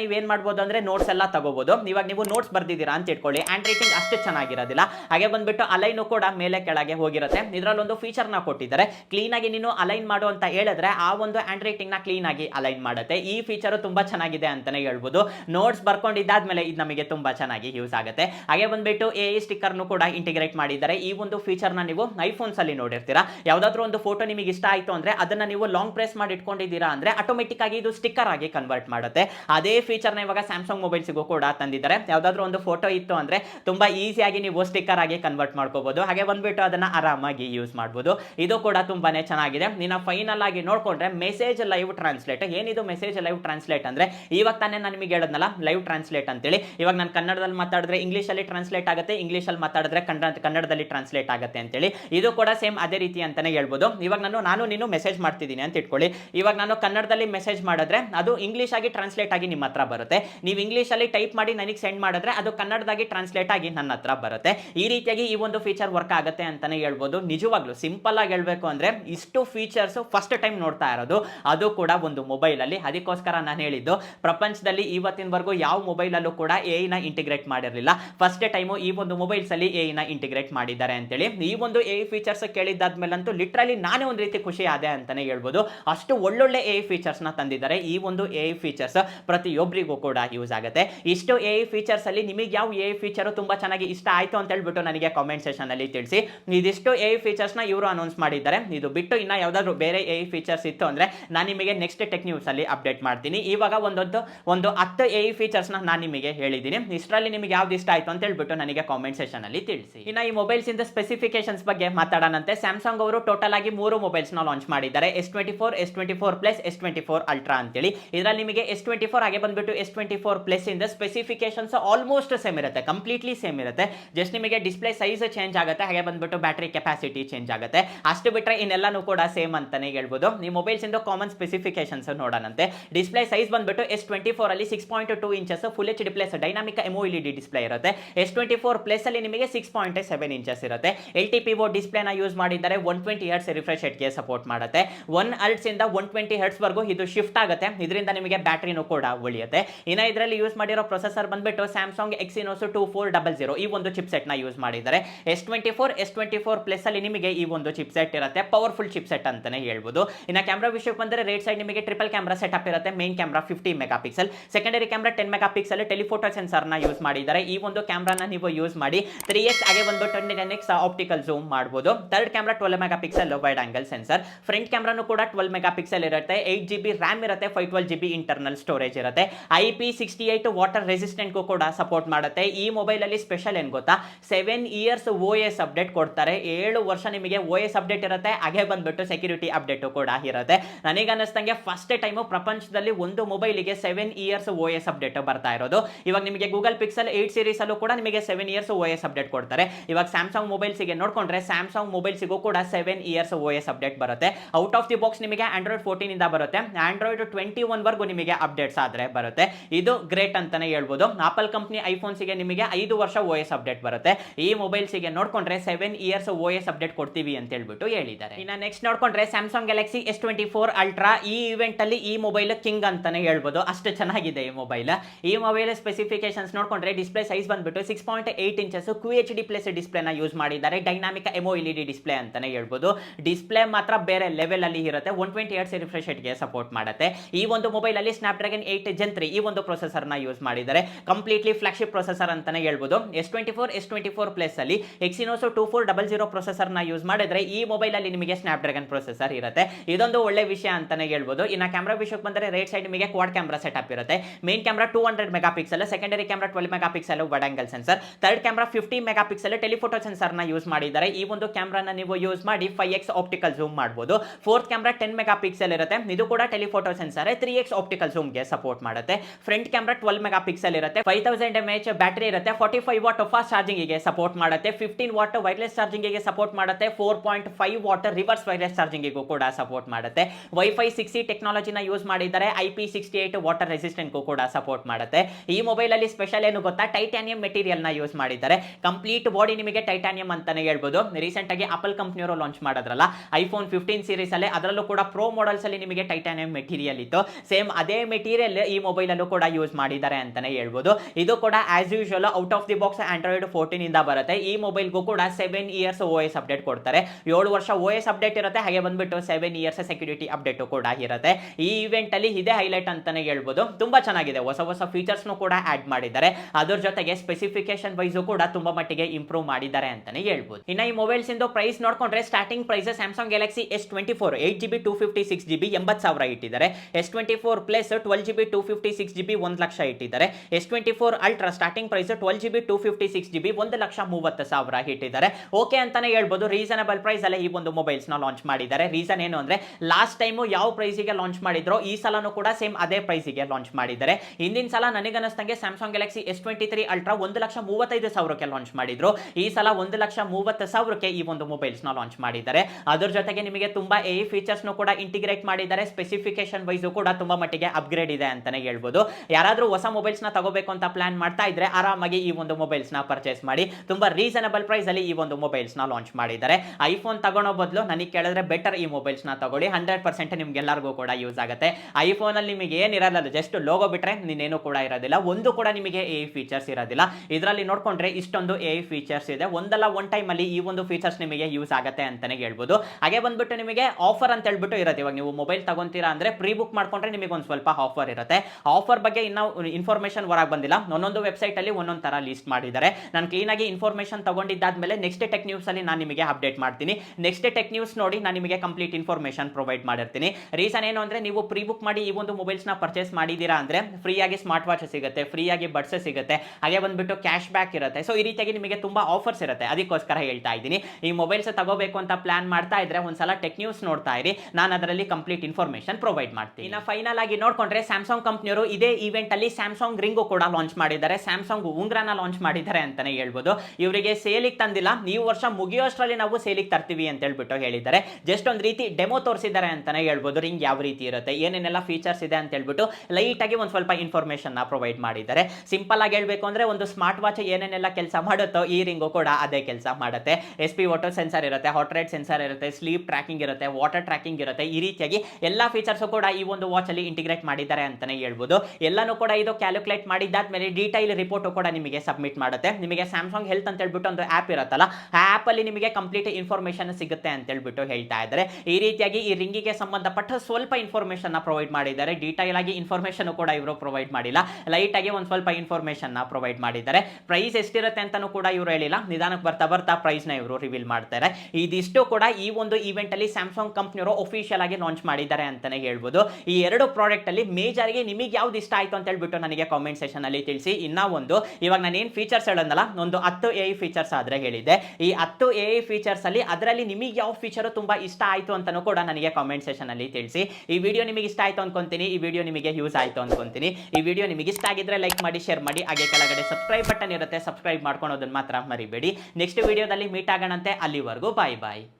ನೀವು ಏನ್ ಮಾಡ್ಬೋದು ಅಂದ್ರೆ ನೋಟ್ಸ್ ಎಲ್ಲ ತಗೋಬಹುದು ಇವಾಗ ನೀವು ನೋಟ್ಸ್ ಬರ್ದಿದ್ದೀರಾ ಅಂತ ಇಟ್ಕೊಳ್ಳಿ. ಹ್ಯಾಂಡ್ ರೈಟಿಂಗ್ ಅಷ್ಟು ಚೆನ್ನಾಗಿರೋದಿಲ್ಲ. ಹಾಗೆ ಬಂದ್ಬಿಟ್ಟು ಅಲೈನು ಕೂಡ ಮೇಲೆ ಕೆಳಗೆ ಹೋಗಿರುತ್ತೆ. ಇದರಲ್ಲೊಂದು ಫೀಚರ್ನ ಕೊಟ್ಟಿದ್ದಾರೆ. ಕ್ಲೀನ್ ಆಗಿ ನೀನು ಅಲೈನ್ ಮಾಡು ಅಂತ ಹೇಳಿದ್ರೆ ಆ ಒಂದು ಹ್ಯಾಂಡ್ ರೈಟಿಂಗ್ನ ಕ್ಲೀನ್ ಆಗಿ ಅಲೈನ್ ಮಾಡುತ್ತೆ. ಈ ಫೀಚರ್ ತುಂಬಾ ಚೆನ್ನಾಗಿದೆ ಅಂತಾನೆ ಹೇಳ್ಬೋದು. ನೋಟ್ಸ್ ಬರ್ಕೊಂಡಿದ್ದಾದ್ಮೇಲೆ ಇದು ನಮಗೆ ತುಂಬಾ ಚೆನ್ನಾಗಿ ಯೂಸ್ ಆಗುತ್ತೆ. ಹಾಗೆ ಬಂದ್ಬಿಟ್ಟು ಎ ಸ್ಟಿಕ್ಕರ್ ಕೂಡ ಇಂಟಿಗ್ರೇಟ್ ಮಾಡಿದ್ದಾರೆ. ಈ ಒಂದು ಫೀಚರ್ನ ನೀವು ಐಫೋನ್ಸ್ ಅಲ್ಲಿ ನೋಡಿರ್ತೀರಾ. ಯಾವ್ದಾದ್ರು ಒಂದು ಫೋಟೋ ನಿಮಗೆ ಇಷ್ಟ ಆಯ್ತು ಅಂದ್ರೆ ಅದನ್ನ ನೀವು ಲಾಂಗ್ ಪ್ರೆಸ್ ಮಾಡಿ ಇಟ್ಕೊಂಡಿದ್ದೀರಾ ಅಂದ್ರೆ ಆಟೋಮೆಟಿಕ್ ಆಗಿ ಇದು ಸ್ಟಿಕ್ಕರ್ ಆಗಿ ಕನ್ವರ್ಟ್ ಮಾಡುತ್ತೆ. ಅದೇ ಫೀಚರ್ನ ಇವಾಗ ಸ್ಯಾಮ್ಸಂಗ್ ಮೊಬೈಲ್ಸ್ಗೂ ಕೂಡ ತಂದಿದ್ದಾರೆ. ಯಾವ್ದಾದ್ರು ಒಂದು ಫೋಟೋ ಇತ್ತು ಅಂದ್ರೆ ತುಂಬಾ ಈಸಿಯಾಗಿ ನೀವು ಸ್ಟಿಕ್ಕರ್ ಆಗಿ ಕನ್ವರ್ಟ್ ಮಾಡ್ಕೋಬಹುದು ಹಾಗೆ ಬಂದ್ಬಿಟ್ಟು ಅದನ್ನ ಆರಾಮಾಗಿ ಯೂಸ್ ಮಾಡ್ಬೋದು. ಇದು ಕೂಡ ತುಂಬಾನೇ ಚೆನ್ನಾಗಿದೆ. ನಿನ್ನ ಫೈನಲ್ ಆಗಿ ನೋಡ್ಕೊಂಡ್ರೆ ಮೆಸೇಜ್ ಲೈವ್ ಟ್ರಾನ್ಸ್ಲೇಟ್ ಏನಿದು ಮೆಸೇಜ್ ಲೈವ್ ಟ್ರಾನ್ಸ್ಲೇಟ್ ಅಂದ್ರೆ ಇವಾಗ ತಾನೇ ನಾನು ನಿಮಗೆ ಹೇಳದ್ನಲ್ಲ ಲೈವ್ ಟ್ರಾನ್ಸ್ಲೇಟ್ ಅಂತೇಳಿ. ಇವಾಗ ನಾನು ಕನ್ನಡದಲ್ಲಿ ಮಾತಾಡಿದ್ರೆ ಇಂಗ್ಲೀಷಲ್ಲಿ ಟ್ರಾನ್ಸ್ಲೇಟ್ ಆಗುತ್ತೆ ಇಂಗ್ಲೀಷಲ್ಲಿ ಮಾತಾಡಿದ್ರೆ ಕನ್ನಡ, ಕನ್ನಡದಲ್ಲಿ ಟ್ರಾನ್ಸ್ಲೇಟ್ ಆಗುತ್ತೆ ಅಂತೇಳಿ. ಇದು ಕೂಡ ಸೇಮ್ ಅದೇ ರೀತಿ ಅಂತಾನೆ ಹೇಳ್ಬೋದು. ಇವಾಗ ನಾನು ನಾನು, ನೀನು ಮೆಸೇಜ್ ಮಾಡ್ತಿದ್ದೀನಿ ಅಂತ ಇಟ್ಕೊಳ್ಳಿ. ಇವಾಗ ನಾನು ಕನ್ನಡದಲ್ಲಿ ಮೆಸೇಜ್ ಮಾಡಿದ್ರೆ, ಅದು ಇಂಗ್ಲಿಷ್ ಆಗಿ ಟ್ರಾನ್ಸ್ಲೇಟ್ ಆಗಿ ನಿಮ್ಮ ಹತ್ರ ಬರುತ್ತೆ. ನೀವು ಇಂಗ್ಲಿಷ್ ಅಲ್ಲಿ ಟೈಪ್ ಮಾಡಿ ನನಗೆ ಸೆಂಡ್ ಮಾಡಿದ್ರೆ, ಅದು ಕನ್ನಡದಾಗಿ ಟ್ರಾನ್ಸ್ಲೇಟ್ ಆಗಿ ನನ್ನ ಹತ್ರ ಬರುತ್ತೆ. ಈ ರೀತಿಯಾಗಿ ಈ ಒಂದು ಫೀಚರ್ ವರ್ಕ್ ಆಗುತ್ತೆ ಅಂತಾನೆ ಹೇಳ್ಬೋದು. ನಿಜವಾಗ್ಲೂ ಸಿಂಪಲ್ ಆಗಿ ಹೇಳಬೇಕು ಅಂದ್ರೆ, ಇಷ್ಟು ಫೀಚರ್ಸ್ ಫಸ್ಟ್ ಟೈಮ್ ನೋಡ್ತಾ ಇರೋದು. ಅದು ಕೂಡ ಒಂದು ಮೊಬೈಲ್ ಅಲ್ಲಿ. ಅದಕ್ಕೋಸ್ಕರ ನಾನು ಹೇಳಿದ್ದು, ಪ್ರಪಂಚದಲ್ಲಿ ಇವತ್ತಿನವರೆಗೂ ಯಾವ ಮೊಬೈಲ್ ಅಲ್ಲೂ ಕೂಡ ಎ ನ ಇಂಟಿಗ್ರೇಟ್ ಮಾಡಿರಲಿಲ್ಲ. ಫಸ್ಟ್ ಟೈಮು ಈ ಒಂದು ಮೊಬೈಲ್ಸ್ ಅಲ್ಲಿ ಎ ನ ಇಂಟಿಗ್ರೇಟ್ ಮಾಡಿದ್ದಾರೆ ಅಂತೇಳಿ. ಈ ಒಂದು ಎ ಫೀಚರ್ಸ್ ಕೇಳಿದ್ದಾದ್ಮೇಲಂತೂ ಲಿಟ್ರಲಿ ನಾನೇ ಒಂದು ರೀತಿ ಖುಷಿ ಆದೆ ಅಂತಾನೆ ಹೇಳ್ಬೋದು. ಅಷ್ಟು ಒಳ್ಳೊಳ್ಳೆ ಎ ಫೀಚರ್ಸ್ನ ತಂದಿದ್ದಾರೆ. ಈ ಒಂದು ಎ ಫೀಚರ್ಸ್ ಪ್ರತಿಯೊಬ್ಬರಿಗೂ ಕೂಡ ಯೂಸ್ ಆಗುತ್ತೆ. ಇಷ್ಟು ಎ ಫೀಚರ್ಸ್ ಅಲ್ಲಿ ನಿಮಗೆ ಯಾವ ಎ ಫೀಚರ್ ತುಂಬಾ ಚೆನ್ನಾಗಿ ಇಷ್ಟ ಆಯ್ತು ಅಂತ ಹೇಳ್ಬಿಟ್ಟು ನನಗೆ ಕಾಮೆಂಟ್ ಸೆಷನ್ ಅಲ್ಲಿ ತಿಳಿಸಿ. ಇದಿಷ್ಟು ಎ ಫೀಚರ್ಸ್ನ ಇವರು ಅನೌನ್ಸ್ ಮಾಡಿದ್ದಾರೆ. ಇದು ಬಿಟ್ಟು ಇನ್ನ ಯಾವ್ದಾದ್ರು ಬೇರೆ ಎ ಫೀಚರ್ಸ್ ಇತ್ತು ಅಂದ್ರೆ ನಾನು ನಿಮಗೆ ನೆಕ್ಸ್ಟ್ ಟೆಕ್ ನ್ಯೂಸ್ ಅಲ್ಲಿ ಅಪ್ಡೇಟ್ ಮಾಡ್ತೀನಿ. ಇವಾಗ ಒಂದೊಂದು, ಒಂದು ಹತ್ತು ಎ ಫೀಚರ್ಸ್ನ ನಾನು ನಿಮಗೆ ಹೇಳಿದ್ದೀನಿ. ಇಷ್ಟರಲ್ಲಿ ನಿಮಗೆ ಯಾವ್ದು ಇಷ್ಟ ಆಯ್ತು ಅಂತ ಹೇಳ್ಬಿಟ್ಟು ನನಗೆ ಕಾಮೆಂಟ್ ಸೆಷನ್ ಅಲ್ಲಿ ತಿಳಿಸಿ. ಇನ್ನ ಈ ಮೊಬೈಲ್ಸ್ ಇಂದ ಸ್ಪೆಸಿಫಿಕೇಶನ್ಸ್ ಬಗ್ಗೆ ಮಾತಾಡೋಣಂತೆ. ಸ್ಯಾಮ್ಸಂಗ್ ಅವರು ಟೋಟಲ್ ಆಗಿ ಮೂರು ಮೊಬೈಲ್ಸ್ನ ಲಾಂಚ್ ಮಾಡಿದ್ದಾರೆ. S twenty four S twenty four plus S twenty four ultra ಅಂತೇಳಿ. ಇದರಲ್ಲಿ ನಿಮಗೆ ಎಸ್ ಟ್ವೆಂಟಿ ಫೋರ್ ಹಾಗೆ ಬಂದ್ಬಿಟ್ಟು ಎಸ್ ಟ್ವೆಂಟಿ ಫೋರ್ ಪ್ಲಸ್ ಇಂದ ಸ್ಪೆಸಿಫಿಕೇಶನ್ಸ್ ಆಲ್ಮೋಸ್ಟ್ ಸೇಮ್ ಇರುತ್ತೆ ಕಂಪ್ಲೀಟ್ಲಿ ಸೇಮ್ ಇರುತ್ತೆ. ಜಸ್ಟ್ ನಿಮಗೆ ಡಿಸ್ಪ್ಲೇ ಸೈಜ್ ಚೇಂಜ್ ಆಗುತ್ತೆ, ಹಾಗೆ ಬಂದ್ಬಿಟ್ಟು ಬ್ಯಾಟ್ರಿ ಕೆಪಾಸಿಟಿ ಚೇಂಜ್ ಆಗುತ್ತೆ. ಅಷ್ಟು ಬಿಟ್ಟರೆ ಇನ್ನೆಲ್ಲಾನು ಕೂಡ ಸೇಮ್ ಅಂತಾನೆ ಹೇಳ್ಬೋದು. ನೀವು ಮೊಬೈಲ್ಸ್ ಇಂದ ಕಾಮನ್ ಸ್ಪೆಸಿಫಿಕೇಶನ್ಸ್ ನೋಡೋಣಂತೆ. ಡಿಸ್ಪ್ಲೇ ಸೈಜ್ ಬಂದ್ಬಿಟ್ಟು ಎಸ್ ಟ್ವೆಂಟಿ ಫೋರ್ ಅಲ್ಲಿ six point two inches full H D plus dynamic AMOLED display ಇರುತ್ತೆ. ಎಸ್ ಟ್ವೆಂಟಿ ಫೋರ್ ಪ್ಲಸ್ ಅಲ್ಲಿ ನಿಮಗೆ ಸಿಕ್ಸ್ ಪಾಯಿಂಟ್ ಸೆವೆನ್ ಇಂಚಸ್ ಇರುತ್ತೆ. ಎಲ್ ಟಿ ಪಿ ಓ ಡಿಸ್ಪ್ಲೇನ ಯೂಸ್ ಮಾಡಿದ್ದಾರೆ ಒನ್ ಟ್ವೆಂಟಿ ಹರ್ಟ್ಸ್ ರಿಫ್ರೆಶ್ ಹೆಡ್ಗೆ ಸಪೋರ್ಟ್ ಮಾಡುತ್ತೆ. ಒನ್ ಹರ್ಟ್ಸ್ ಇಂದ ಒನ್ ಟ್ವೆಂಟಿ ಹರ್ಟ್ಸ್ ವರೆಗೂ ಇದು ಶಿಫ್ಟ್ ಆಗುತ್ತೆ. ಇದರಿಂದ ನಿಮಗೆ ಬ್ಯಾಟ್ರಿನೂ ಕೂಡ ಉಳಿಯುತ್ತೆ. ಇನ್ನು ಇದರಲ್ಲಿ ಯೂಸ್ ಮಾಡಿರೋ ಪ್ರೊಸೆಸರ್ ಬಂದ್ಬಿಟ್ಟು Samsung Exynos two four double zero ಈ ಒಂದು ಚಿಪ್ಸೆಟ್ ಸೆಟ್ನ ಯೂಸ್ ಮಾಡಿದ್ದಾರೆ. S twenty four S twenty four plus ಅಲ್ಲಿ ನಿಮಗೆ ಈ ಒಂದು ಚಿಪ್ಸೆಟ್ ಇರುತ್ತೆ. ಪವರ್ಫುಲ್ ಚಿಪ್ಸೆಟ್ ಅಂತಲೇ ಹೇಳ್ಬೋದು. ಇನ್ನು ಕ್ಯಾಮ್ರಾ ವಿಷಯಕ್ಕೆ ಬಂದರೆ ರೇಟ್ ಸೈಡ್ ನಿಮಗೆ ಟ್ರಿಪಲ್ ಕ್ಯಾಮ್ರಾ ಸೆಟಪ್ ಇರುತ್ತೆ. Main camera fifty megapixel secondary camera ten megapixel telephoto ಸೆನ್ಸರ್ನ use ಮಾಡಿದ್ದಾರೆ. ಈ ಒಂದು ಕ್ಯಾಮ್ರಾನ ನೀವು ಯೂಸ್ ಮಾಡಿ ತ್ರೀ ಎಕ್ಸ್ ಹಾಗೆ twenty ten X optical zoom ಮಾಡ್ಬೋದು. Third camera twelve megapixel wide angle sensor front ಕ್ಯಾಮ್ರಾನು ಕೂಡ ಟ್ವೆಲ್ ಮೆಗಾ ಪಿಕ್ಸೆಲ್ ಇರುತ್ತೆ ಏಟ್ ಜಿ ಬಿ ಇರುತ್ತೆ, five twelve G B internal storage ಇರುತ್ತೆ. I P sixty eight water ರೆಸಿಸ್ಟೆಂಟ್ಗೂ ಕೂಡ ಸಪೋರ್ಟ್ ಮಾಡುತ್ತೆ. ಈ ಮೊಬೈಲಲ್ಲಿ ಸ್ಪೆಷಲ್ ಏನು ಗೊತ್ತಾ? Seven years O S update ಕೊಡ್ತಾರೆ. ಏಳು ವರ್ಷ ನಿಮಗೆ ಓ ಎಸ್ ಅಪ್ಡೇಟ್ ಇರುತ್ತೆ. ಹಾಗೆ ಬಂದ್ಬಿಟ್ಟು ಸೆಕ್ಯೂರಿಟಿ ಅಪ್ಡೇಟು ಕೂಡ ಇರುತ್ತೆ. ನನಗೆ ಅನ್ನಿಸ್ತಂಗೆ ಫಸ್ಟ್ ಟೈಮು ಪ್ರಪಂಚದಲ್ಲಿ ಒಂದು ಮೊಬೈಲಿಗೆ seven years O S update ಬರ್ತಾ ಇರೋದು. ಇವಾಗ ನಿಮಗೆ ಗೂಗಲ್ ಪಿಕ್ಸಲ್ ಏಟ್ ಸೀರೀಸ್ ಅಲ್ಲೂ ಕೂಡ ನಿಮಗೆ seven years O S update ಕೊಡ್ತಾರೆ. ಇವಾಗ ಸ್ಯಾಮ್ಸಂಗ್ ಮೊಬೈಲ್ಸಿಗೆ ನೋಡ್ಕೊಂಡ್ರೆ ಸ್ಯಾಮ್ಸಂಗ್ ಮೊಬೈಲ್ಸಿಗೂ ಕೂಡ seven years O S update ಬರುತ್ತೆ. ಔಟ್ ಆಫ್ ದಿ ಬಾಕ್ಸ್ ನಿಮಗೆ ಆಂಡ್ರಾಯ್ಡ್ ಫೋರ್ಟೀನ್ ಇಂದ ಬರುತ್ತೆ. ಆಂಡ್ರಾಯ್ಡ್ ಟ್ವೆಂಟಿ ಒನ್ ವರ್ಗು ನಿಮಗೆ ಅಪ್ಡೇಟ್ಸ್ ಆದ್ರೆ ಬರುತ್ತೆ. ಇದು ಗ್ರೇಟ್ ಅಂತಾನೆ ಹೇಳ್ಬೋದು. ಆಪಲ್ ಕಂಪ್ನಿ ಐಫೋನ್ಸಿಗೆ ನಿಮಗೆ ಐದು ವರ್ಷ ಓ ಎಸ್ ಅಪ್ಡೇಟ್ ಬರುತ್ತೆ. ಈ ಮೊಬೈಲ್ಸಿಗೆ ನೋಡ್ಕೊಂಡ್ರೆ seven years O S update ಕೊಡ್ತೀವಿ ಅಂತ ಹೇಳ್ಬಿಟ್ಟು ಹೇಳಿದ್ದಾರೆ. ಇನ್ನು ನೆಕ್ಸ್ಟ್ ನೋಡ್ಕೊಂಡ್ರೆ Samsung Galaxy S twenty four ultra ಈ ಇವೆಂಟ್ ಅಲ್ಲಿ ಈ ಮೊಬೈಲ್ ಕಿಂಗ್ ಅಂತಾನೆ ಹೇಳ್ಬೋದು. ಅಷ್ಟು ಚೆನ್ನಾಗಿದೆ ಈ ಮೊಬೈಲ್ ಈ ಮೊಬೈಲ್ ಸ್ಪೆಸಿಫಿಕೇಶನ್ಸ್ ನೋಡ್ಕೊಂಡ್ರೆ ಡಿಸ್ಪ್ಲೇ ಸೈಜ್ ಬಂದ್ಬಿಟ್ಟು six point eight inches Q H D plus ಡಿಸ್ಪ್ಲೇನ use ಮಾಡಿದ್ದಾರೆ. ಡೈನಾಮಿಕ್ ಎಮೋ ಡಿ ಡಿಸ್ಪ್ಲೇ ಅಂತಾನೆ ಹೇಳ್ಬೋದು. ಡಿಸ್ಪ್ಲೇ ಮಾತ್ರ ಬೇರೆ ಲೆವೆಲ್ ಅಲ್ಲಿ ಇರುತ್ತೆ. ಒನ್ ಟ್ವೆಂಟಿ ಏಟ್ ರಿಫ್ರೆಶ್ಗೆ ಸಪೋರ್ಟ್ ಮಾಡುತ್ತೆ ಈ ಒಂದು ಮೊಬೈಲ್ ಅಲ್ಲಿ Snapdragon eight gen three ಈ ಒಂದು ಪ್ರೊಸೆಸರ್ನ ಯೂಸ್ ಮಾಡಿದ್ದಾರೆ. ಕಂಪ್ಲೀಟ್ಲಿ ಫ್ಲಾಗ್ಶಿಪ್ ಪ್ರೊಸೆಸರ್ ಅಂತಾನೆ ಹೇಳ್ಬೋದು. S twenty four S twenty four plus ಅಲ್ಲಿ Exynos two four double zero ಪ್ರೊಸೆಸರ್ನ use ಮಾಡಿದ್ರೆ ಈ ಮೊಬೈಲ್ ಅಲ್ಲಿ ನಿಮಗೆ ಸ್ನಾಪ್ ಡ್ರ್ಯಾಗನ್ ಪ್ರೊಸೆಸರ್ ಇರುತ್ತೆ. ಇದೊಂದು ಒಳ್ಳೆ ವಿಷಯ ಅಂತಾನೆ ಹೇಳ್ಬೋದು. ಇನ್ನು ಕ್ಯಾಮ್ರಾ ವಿಷಯಕ್ಕೆ ಬಂದರೆ ರೈಟ್ ಸೈಡ್ ನಿಮಗೆ ಕ್ವಾಡ್ ಕ್ಯಾಮ್ರಾ ಸೆಟಪ್ ಇರುತ್ತೆ. Main camera two hundred megapixel secondary camera twelve megapixel wide angle sensor third camera fifty megapixel telephoto ಸೆನ್ಸರ್ನ use ಮಾಡಿದ್ದಾರೆ. ಈ ಒಂದು ಕ್ಯಾಮ್ರಾನ ನೀವು ಯೂಸ್ ಮಾಡಿ ಫೈವ್ ಎಕ್ಸ್ ಆಪ್ಟಿಕಲ್ ಝೂಮ್ ಮಾಡಬಹುದು fourth camera ten mega pixel ಇರುತ್ತೆ. ಇದು ಕೂಡ ಟೆಲಿಫೋಟೋ ಸೆನ್ಸರ್ ತ್ರೀ ಎಕ್ಸ್ ಆಪ್ಟಿಕಲ್ಗೆ ಸಪೋರ್ಟ್ ಮಾಡುತ್ತೆ. Front camera twelve mega pixel ಇರುತ್ತೆ. Five thousand M H battery ಇರುತ್ತೆ. ಫಾರ್ಟಿ ಫೈವ್ ವಾಟ್ ಫಾಸ್ಟ್ ಚಾರ್ಜಿಂಗ್ಗೆ ಸಪೋರ್ಟ್ ಮಾಡುತ್ತೆ. ಫಿಫ್ಟೀನ್ ವಾಟ್ ವೈರ್ಲೆಸ್ ಚಾರ್ಜಿಂಗ್ಗೆ ಸಪೋರ್ಟ್ ಮಾಡುತ್ತೆ. Four point five watt reverse wireless ಚಾರ್ಜಿಂಗಿಗೂ ಕೂಡ ಸಪೋರ್ಟ್ ಮಾಡುತ್ತೆ. ವೈಫೈ ಸಿಕ್ಸಿ ಟೆಕ್ನಾಲಜಿನ ಯೂಸ್ ಮಾಡಿದ್ದಾರೆ I P sixty eight water ರೆಸಿಸ್ಟೆಂಟ್ಗೂ ಕೂಡ ಸಪೋರ್ಟ್ ಮಾಡುತ್ತೆ. ಈ ಮೊಬೈಲ್ ಅಲ್ಲಿ ಸ್ಪೆಷಲ್ ಏನು ಗೊತ್ತಾ? ಟೈಟಾನಿಯಂ ಮೆಟೀರಿಯಲ್ನ ಯೂಸ್ ಮಾಡಿದ್ದಾರೆ. ಕಂಪ್ಲೀಟ್ ಬಾಡಿ ನಿಮಗೆ ಟೈಟಾನಿಯಂ ಅಂತಾನೆ ಹೇಳ್ಬೋದು. ರೀಸೆಂಟ್ ಆಗಿ ಆಪಲ್ ಕಂಪ್ನಿಯವರು ಲಾಂಚ್ ಮಾಡೋದ್ರಲ್ಲ ಐಫೋನ್ ಫಿಫ್ಟೀನ್ ಸೀರೀಸ್ ಅಲ್ಲಿ. ಅದರಲ್ಲೂ ಕೂಡ ಪ್ರೋ ಮಾಡಲ್ಸ್ ಅಲ್ಲಿ ನಿಮಗೆ ಟೈಟಾನಿಯಂ ಮೆಟೀರಿಯಲ್ ಇತ್ತು ಸೇಮ್ ಅದೇ ಮೆಟೀರಿಯಲ್ ಈ ಮೊಬೈಲ್ ಅಲ್ಲೂ ಕೂಡ ಯೂಸ್ ಮಾಡಿದ್ದಾರೆ ಅಂತಾನೆ ಹೇಳ್ಬೋದು. ಇದು ಕೂಡ as usual out of the box Android fourteen ಇಂದ ಬರುತ್ತೆ. ಈ ಮೊಬೈಲ್ಗೂ ಕೂಡ seven years O S update ಕೊಡ್ತಾರೆ. ಏಳು ವರ್ಷ ಓ ಎಸ್ ಅಪ್ಡೇಟ್ ಇರುತ್ತೆ, ಹಾಗೆ ಬಂದ್ಬಿಟ್ಟು ಸೆವೆನ್ ಇಯರ್ಸ್ ಸೆಕ್ಯೂರಿಟಿ ಅಪ್ಡೇಟ್ ಕೂಡ ಇರುತ್ತೆ. ಈ ಇವೆಂಟ್ ಅಲ್ಲಿ ಇದೇ ಹೈಲೈಟ್ ಅಂತಾನೆ ಹೇಳ್ಬೋದು. ತುಂಬಾ ಚೆನ್ನಾಗಿದೆ. ಹೊಸ ಹೊಸ ಫೀಚರ್ಸ್ ಕೂಡ ಆಡ್ ಮಾಡಿದ್ದಾರೆ. ಅದರ ಜೊತೆಗೆ ಸ್ಪೆಸಿಫಿಕೇಶನ್ ವೈಸ್ ಕೂಡ ತುಂಬಾ ಮಟ್ಟಿಗೆ ಇಂಪ್ರೂವ್ ಮಾಡಿದ್ದಾರೆ ಅಂತಾನೆ ಹೇಳ್ಬೋದು. ಇನ್ನ ಈ ಮೊಬೈಲ್ಸ್ ಇಂದು ಪ್ರೈಸ್ ನೋಡ್ಕೊಂಡ್ರೆ starting price Samsung Galaxy S twenty four eight G B two fifty six G B ಎಂಬತ್ತು ಸಾವಿರ ಇಟ್ಟಿದ್ದಾರೆ. S twenty four plus twelve G B two fifty six G B ಒಂದು ಲಕ್ಷ ಇಟ್ಟಿದ್ದಾರೆ. S twenty four ultra starting price twelve G B two fifty six G B ಒಂದು ಲಕ್ಷ ಮೂವತ್ತು ಸಾವಿರ ಇಟ್ಟಿದ್ದಾರೆ. ಓಕೆ ಅಂತಾನೆ ಹೇಳ್ಬೋದು. ರೀಸನಬಲ್ ಪ್ರೈಸ್ ಅಲ್ಲೇ ಈ ಒಂದು ಮೊಬೈಲ್ಸ್ನ ಲಾಂಚ್ ಮಾಡಿದ್ದಾರೆ. ರೀಸನ್ ಏನು ಅಂದ್ರೆ ಲಾಸ್ಟ್ ಟೈಮು ಯಾವ ಪ್ರೈಸಿಗೆ ಲಾಂಚ್ ಮಾಡಿದ್ರು ಈ ಸಲನೂ ಕೂಡ ಸೇಮ್ ಅದೇ ಪ್ರೈಸಿಗೆ ಲಾಂಚ್ ಮಾಡಿದ್ದಾರೆ. ಹಿಂದಿನ ಸಲ ನನಗನ್ನಿಸ್ತಂಗೆ Samsung Galaxy S twenty three ultra ಒಂದು ಲಕ್ಷ ಮೂವತ್ತೈದು ಸಾವಿರಕ್ಕೆ ಲಾಂಚ್ ಮಾಡಿದ್ರು. ಈ ಸಲ ಒಂದು ಲಕ್ಷ ಮೂವತ್ತು ಸಾವಿರಕ್ಕೆ ಈ ಒಂದು ಮೊಬೈಲ್ಸ್ನ ಲಾಂಚ್ ಮಾಡಿದ್ದಾರೆ. ಅದ್ರ ಜೊತೆಗೆ ನಿಮಗೆ ತುಂಬಾ ಎ ಫೀಚರ್ಸ್ ಕೂಡ ಇಂಟಿಗ್ರೇಟ್ ಮಾಡಿದ್ದಾರೆ. ಸ್ಪೆಸಿಫಿಕೇಶನ್ ವೈಸ್ ಕೂಡ ತುಂಬಾ ಮಟ್ಟಿಗೆ ಅಪ್ಗ್ರೇಡ್ ಇದೆ ಅಂತಾನೆ ಹೇಳ್ಬೋದು. ಯಾರಾದರೂ ಹೊಸ ಮೊಬೈಲ್ಸ್ನ ತಗೋಬೇಕು ಅಂತ ಪ್ಲಾನ್ ಮಾಡ್ತಾ ಇದ್ರೆ ಆರಾಮಾಗಿ ಈ ಒಂದು ಮೊಬೈಲ್ಸ್ನ ಪರ್ಚೇಸ್ ಮಾಡಿ. ತುಂಬಾ ರೀಸನಬಲ್ ಪ್ರೈಸ್ ಅಲ್ಲಿ ಈ ಒಂದು ಮೊಬೈಲ್ಸ್ನ ಲಾಂಚ್ ಮಾಡಿದ್ದಾರೆ. ಐಫೋನ್ ತಗೊಳೋ ಬದಲು ನನಗೆ ಕೇಳಿದ್ರೆ ಬೆಟರ್ ಈ ಮೊಬೈಲ್ಸ್ನ ತಗೊಳ್ಳಿ. ಹಂಡ್ರೆಡ್ ಪರ್ಸೆಂಟ್ ನಿಮ್ಗೆಲ್ಲರಿಗೂ ಕೂಡ ಯೂಸ್ ಆಗುತ್ತೆ. ಐಫೋನ್ ಅಲ್ಲಿ ನಿಮಗೆ ಏನಿರಲ್ಲ ಜಸ್ಟ್ ಲೋಗೋ ಬಿಟ್ರೆ ನೀನೇನು ಕೂಡ ಇರೋದಿಲ್ಲ. ಒಂದು ಕೂಡ ನಿಮಗೆ ಎ ಫೀಚರ್ಸ್ ಇರೋದಿಲ್ಲ. ಇದರಲ್ಲಿ ನೋಡ್ಕೊಂಡ್ರೆ ಇಷ್ಟೊಂದು ಎ ಫೀಚರ್ಸ್ ಇದೆ. ಒಂದಲ್ಲ ಒನ್ ಟೈಮ್ ಅಲ್ಲಿ ಈ ಒಂದು ಫೀಚರ್ಸ್ ನಿಮಗೆ ಯೂಸ್ ಆಗುತ್ತೆ ಅಂತಾನೆ ಹೇಳ್ಬೋದು. ಹಾಗೆ ಬಂದ್ಬಿಟ್ಟು ನಿಮಗೆ ಆಫರ್ ಅಂತ ಹೇಳ್ಬಿಟ್ಟು ಇರುತ್ತೆ. ಇವಾಗ ನೀವು ಮೊಬೈಲ್ ತಗೊಂತೀರಾ ಅಂದ್ರೆ ಪ್ರೀ ಬುಕ್ ಮಾಡ್ಕೊಂಡ್ರೆ ನಿಮಗೆ ಒಂದು ಸ್ವಲ್ಪ ಆಫರ್ ಇರುತ್ತೆ. ಆಫರ್ ಬಗ್ಗೆ ಇನ್ನೂ ಇನ್ಫಾರ್ಮೇಷನ್ ಹೊರಗೆ ಬಂದಿಲ್ಲ. ಒಂದೊಂದು ವೆಬ್ಸೈಟ್ ಅಲ್ಲಿ ಒಂದೊಂದು ತರ ಲಿಸ್ಟ್ ಮಾಡಿದ್ದಾರೆ. ನಾನು ಕ್ಲೀನಾಗಿ ಆಗಿ ಇನ್ಫಾರ್ಮೇಶನ್ ತಗೊಂಡಿದ್ದಾದ್ಮೇಲೆ ನೆಕ್ಸ್ಟ್ ಟೆಕ್ ನ್ಯೂಸ್ ಅಲ್ಲಿ ನಾನು ನಿಮಗೆ ಅಪ್ಡೇಟ್ ಮಾಡ್ತೀನಿ. ನೆಕ್ಸ್ಟ್ ಟೆಕ್ ನ್ಯೂಸ್ ನೋಡಿ ನಾನು ನಿಮಗೆ ಕಂಪ್ಲೀಟ್ ಇನ್ಫಾರ್ಮೇಶನ್ ಪ್ರೊವೈಡ್ ಮಾಡಿರ್ತೀನಿ. ರೀಸನ್ ಏನು ಅಂದ್ರೆ ನೀವು ಪ್ರೀ ಬುಕ್ ಮಾಡಿ ಈ ಒಂದು ಮೊಬೈಲ್ಸ್ನ ಪರ್ಚೇಸ್ ಮಾಡಿದೀರಾ ಅಂದ್ರೆ ಫ್ರೀ ಆಗಿ ಸ್ಮಾರ್ಟ್ ವಾಚ್ ಸಿಗುತ್ತೆ ಫ್ರೀ ಆಗಿ ಬಡ್ಸ್ ಸಿಗುತ್ತೆ, ಹಾಗೆ ಬಂದ್ಬಿಟ್ಟು ಕ್ಯಾಶ್ ಬ್ಯಾಕ್ ಇರುತ್ತೆ. ಸೊ ಈ ರೀತಿಯಾಗಿ ನಿಮಗೆ ತುಂಬಾ ಆಫರ್ಸ್ ಇರುತ್ತೆ. ಅದಕ್ಕೋಸ್ಕರ ಹೇಳ್ತಾ ಇದ್ದೀನಿ. ಈ ಮೊಬೈಲ್ಸ್ ತಗೋಬೇಕು ಅಂತ ಪ್ಲಾನ್ ಮಾಡ್ತಾ ಇದ್ರೆ ಒಂದ್ಸಲ ಟೆಕ್ ನ್ಯೂಸ್ ನೋಡ್ತಾ ಇರಿ. ನಾನು ಅದರಲ್ಲಿ ಕಂಪ್ಲೀಟ್ ಇನ್ಫಾರ್ಮೇಶನ್ ಪ್ರೊವೈಡ್ ಮಾಡ್ತೀನಿ. ಇನ್ನು ಫೈನಲ್ ಆಗಿ ನೋಡ್ಕೊಂಡ್ರೆ ಸ್ಯಾಮ್ಸಂಗ್ ಕಂಪ್ನಿಯವರು ಇದೇ ಈವೆಂಟ್ ಅಲ್ಲಿ ಸ್ಯಾಮ್ಸಂಗ್ ರಿಂಗು ಕೂಡ ಲಾಂಚ್ ಮಾಡಿದ್ದಾರೆ. ಸ್ಯಾಮ್ಸಂಗ್ ಉಂಗ್ರನ ಲಾಂಚ್ ಮಾಡಿದ್ದಾರೆ ಅಂತಾನೆ ಹೇಳ್ಬೋದು. ಇವರಿಗೆ ಸೇಲಿಗೆ ತಂದಿಲ್ಲ. ಈ ವರ್ಷ ಮುಗಿಯೋಷ್ಟರಲ್ಲಿ ನಾವು ಸೇಲಿಗೆ ತರ್ತೀವಿ ಅಂತ ಹೇಳ್ಬಿಟ್ಟು ಹೇಳಿದ್ದಾರೆ. ಜಸ್ಟ್ ಒಂದು ರೀತಿ ಡೆಮೋ ತೋರಿಸಿದ್ದಾರೆ ಅಂತಾನೆ ಹೇಳ್ಬೋದು. ರಿಂಗ್ ಯಾವ ರೀತಿ ಇರುತ್ತೆ, ಏನೇನೆಲ್ಲ ಫೀಚರ್ಸ್ ಇದೆ ಅಂತ ಹೇಳ್ಬಿಟ್ಟು ಲೈಟ್ ಆಗಿ ಒಂದು ಸ್ವಲ್ಪ ಇನ್ಫಾರ್ಮೇಶನ್ ಪ್ರೊವೈಡ್ ಮಾಡಿದ್ದಾರೆ. ಸಿಂಪಲ್ ಆಗಿ ಹೇಳಬೇಕು ಅಂದ್ರೆ ಒಂದು ಸ್ಮಾರ್ಟ್ ವಾಚ್ ಏನೇನೆಲ್ಲ ಕೆಲಸ ಮಾಡುತ್ತೋ ಈ ರಿಂಗು ಕೂಡ ಅದೇ ಕೆಲಸ ಮಾಡುತ್ತೆ. ಎಸ್ ಪಿ ವಾಟರ್ ಸೆನ್ಸರ್ ಇರುತ್ತೆ ಹಾಟ್ ರೇಟ್ ಸೆನ್ಸರ್ ಇರುತ್ತೆ ಸ್ಲೀಪ್ ಟ್ರ್ಯಾಕಿಂಗ್ ಇರುತ್ತೆ ವಾಟರ್ ಟ್ರ್ಯಾಕಿಂಗ್ ಇರುತ್ತೆ. ಈ ರೀತಿಯಾಗಿ ಎಲ್ಲ ಫೀಚರ್ಸ್ ಕೂಡ ಈ ಒಂದು ವಾಚ್ ಅಲ್ಲಿ ಇಂಟಿಗ್ರೇಟ್ ಮಾಡಿದ್ದಾರೆ ಅಂತಾನೆ ಹೇಳ್ಬೋದು. ಎಲ್ಲಾನು ಕೂಡ ಇದು ಕ್ಯಾಲ್ಕುಲೇಟ್ ಮಾಡಿದ್ದಾದ್ಮೇಲೆ ಡೀಟೈಲ್ ರಿಪೋರ್ಟ್ ಕೂಡ ನಿಮಗೆ ಸಬ್ಮಿಟ್ ಮಾಡುತ್ತೆ. ನಿಮಗೆ ಸ್ಯಾಮ್ಸಂಗ್ ಹೆಲ್ತ್ ಅಂತ ಹೇಳ್ಬಿಟ್ಟು ಒಂದು ಆಪ್ ಇರುತ್ತಲ್ಲ, ಆ ಆಪ್ ಅಲ್ಲಿ ನಿಮಗೆ ಕಂಪ್ಲೀಟ್ ಇನ್ಫಾರ್ಮೇಶನ್ ಸಿಗುತ್ತೆ ಅಂತ ಹೇಳ್ಬಿಟ್ಟು ಹೇಳ್ತಾ ಇದ್ದಾರೆ. ಈ ರೀತಿಯಾಗಿ ಈ ರಿಂಗಿಗೆ ಸಂಬಂಧಪಟ್ಟ ಸ್ವಲ್ಪ ಇನ್ಫಾರ್ಮೇಶನ್ನ ಪ್ರೊವೈಡ್ ಮಾಡಿದ್ದಾರೆ. ಡೀಟೈಲ್ ಆಗಿ ಇನ್ಫಾರ್ಮೇಷನ್ ಕೂಡ ಇವರು ಪ್ರೊವೈಡ್ ಮಾಡಿಲ್ಲ. ಲೈಟ್ ಆಗಿ ಒಂದು ಸ್ವಲ್ಪ ಇನ್ಫಾರ್ಮೇಶನ್ನ ಪ್ರೊವೈಡ್ ಮಾಡಿದ್ದಾರೆ. ಪ್ರೈಸ್ ಎಷ್ಟಿರುತ್ತೆ ಅಂತಾನೂ ಕೂಡ ಇವರು ಹೇಳಿಲ್ಲ. ನಿಧಾನಕ್ಕೆ ಬರ್ತಾ ಬರ್ತಾ ಪ್ರೈಸ್ನ ಇವರು ರಿವೀಲ್ ಮಾಡ್ತಾರೆ. ಇದಿಷ್ಟು ಕೂಡ ಈ ಒಂದು ಈವೆಂಟ್ ಅಲ್ಲಿ ಸ್ಯಾಮ್ಸಂಗ್ ಕಂಪ್ನಿಯವರು ಅಫಿಷಿಯಲ್ ಆಗಿ ಲಾಂಚ್ ಮಾಡಿದ್ದಾರೆ ಅಂತಾನೆ ಹೇಳ್ಬೋದು. ಹೇಳ್ಬೋದು. ಈ ಎರಡು ಪ್ರಾಡಕ್ಟ್ ಅಲ್ಲಿ ಮೇಜರ್ ಆಗಿ ನಿಮಗೆ ಯಾವ್ದು ಇಷ್ಟ ಆಯ್ತು ಅಂತ ಹೇಳ್ಬಿಟ್ಟು ನನಗೆ ಕಾಮೆಂಟ್ ಸೆಷನಲ್ಲಿ ತಿಳಿಸಿ. ಇನ್ನ ಒಂದು, ಇವಾಗ ನಾನು ಏನು ಫೀಚರ್ಸ್ ಹೇಳೋದಲ್ಲ, ಒಂದು ಹತ್ತು ಎ ಐ ಫೀಚರ್ಸ್ ಆದ್ರೆ ಹೇಳಿದೆ ಈ ಹತ್ತು ಎ ಐ ಫೀಚರ್ಸ್ ಅಲ್ಲಿ ಅದರಲ್ಲಿ ನಿಮಗೆ ಯಾವ ಫೀಚರ್ ತುಂಬಾ ಇಷ್ಟ ಆಯ್ತು ಅಂತಾನೂ ಕೂಡ ನನಗೆ ಕಾಮೆಂಟ್ ಸೆಷನಲ್ಲಿ ತಿಳಿಸಿ. ಈ ವಿಡಿಯೋ ನಿಮಗೆ ಇಷ್ಟ ಆಯ್ತು ಅನ್ಕೊಂತೀನಿ, ಈ ವಿಡಿಯೋ ನಿಮಗೆ ಯೂಸ್ ಆಯ್ತು ಅನ್ಕೊಂತೀನಿ. ಈ ವಿಡಿಯೋ ನಿಮಗೆ ಇಷ್ಟ ಆಗಿದ್ರೆ ಲೈಕ್ ಮಾಡಿ ಶೇರ್ ಮಾಡಿ, ಹಾಗೆ ಕೆಳಗಡೆ ಸಬ್ಸ್ಕ್ರೈಬ್ ಬಟನ್ ಇರುತ್ತೆ ಸಬ್ಸ್ಕ್ರೈಬ್ ಮಾಡ್ಕೊಳೋದನ್ನು ಮಾತ್ರ ಮರಿಬೇಡಿ. ನೆಕ್ಸ್ಟ್ ವಿಡಿಯೋದಲ್ಲಿ ಮೀಟ್ ಆಗೋಣಂತೆ, ಅಲ್ಲಿವರೆಗೂ ಬಾಯ್ ಬಾಯ್